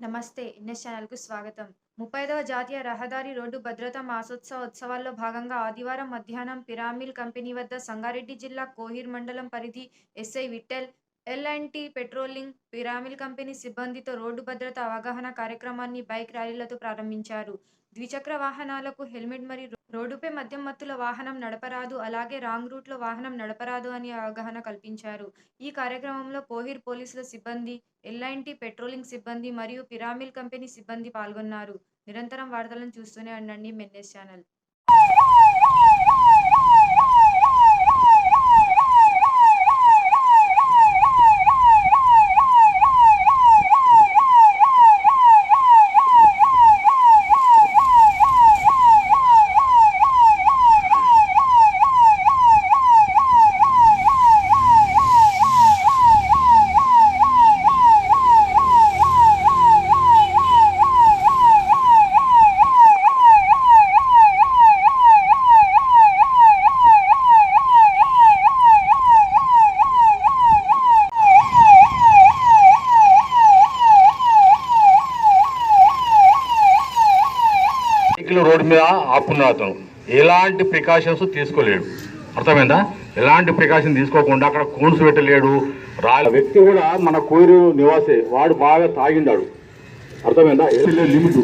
నమస్తే ఎన్ఎస్ ఛానల్కు స్వాగతం. ముప్పైదవ జాతీయ రహదారి రోడ్డు భద్రతా మాసోత్సవ ఉత్సవాల్లో భాగంగా ఆదివారం మధ్యాహ్నం పిరామిల్ కంపెనీ వద్ద సంగారెడ్డి జిల్లా కోహిర్ మండలం పరిధి S I Vittal L and T patrolling Piramal company సిబ్బందితో రోడ్డు భద్రత అవగాహన కార్యక్రమాన్ని బైక్ ర్యాలీలతో ప్రారంభించారు. ద్విచక్ర వాహనాలకు హెల్మెట్ మరియు రోడ్డుపై మద్యం మత్తుల వాహనం నడపరాదు అలాగే రాంగ్ రూట్లో వాహనం నడపరాదు అని అవగాహన కల్పించారు. ఈ కార్యక్రమంలో కోహిర్ పోలీసుల సిబ్బంది ఎల్ఐన్టీ పెట్రోలింగ్ సిబ్బంది మరియు పిరామిల్ కంపెనీ సిబ్బంది పాల్గొన్నారు. నిరంతరం వార్తలను చూస్తూనే ఉండండి మెన్నెస్ ఛానల్. వెహికల్ రోడ్డు మీద ఆపుకున్నాడు అతను. ఎలాంటి ప్రికాషన్స్ తీసుకోలేడు. అర్థమైందా? ఎలాంటి ప్రికాషన్ తీసుకోకుండా అక్కడ కూన్స్ పెట్టలేడు. రా వ్యక్తి కూడా మన కోరు నివాసే. వాడు బాగా తాగిండాడు. అర్థమైందా? లిమిట్.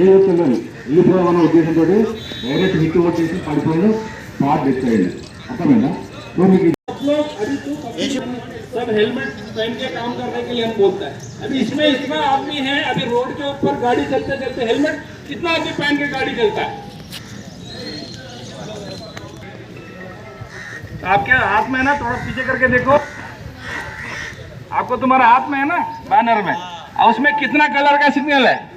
ఏ వచ్చిందని వెళ్ళిపోదామన్న ఉద్దేశంతో డైరెక్ట్ హిట్ కొట్టేసి పడిపోయి స్పాట్ తెచ్చేయండి అర్థమైందా? సో మీకు सब हेलमेट पहन के काम करने के लिए हम बोलता है। अभी इसमें इतना आदमी है, अभी रोड के ऊपर गाड़ी चलते चलते हेलमेट कितना आदमी पहन के गाड़ी चलता है। आपके हाथ में है ना, थोड़ा पीछे करके देखो। आपको तुम्हारे हाथ में है ना, बैनर में? और उसमें कितना कलर का सिग्नल है?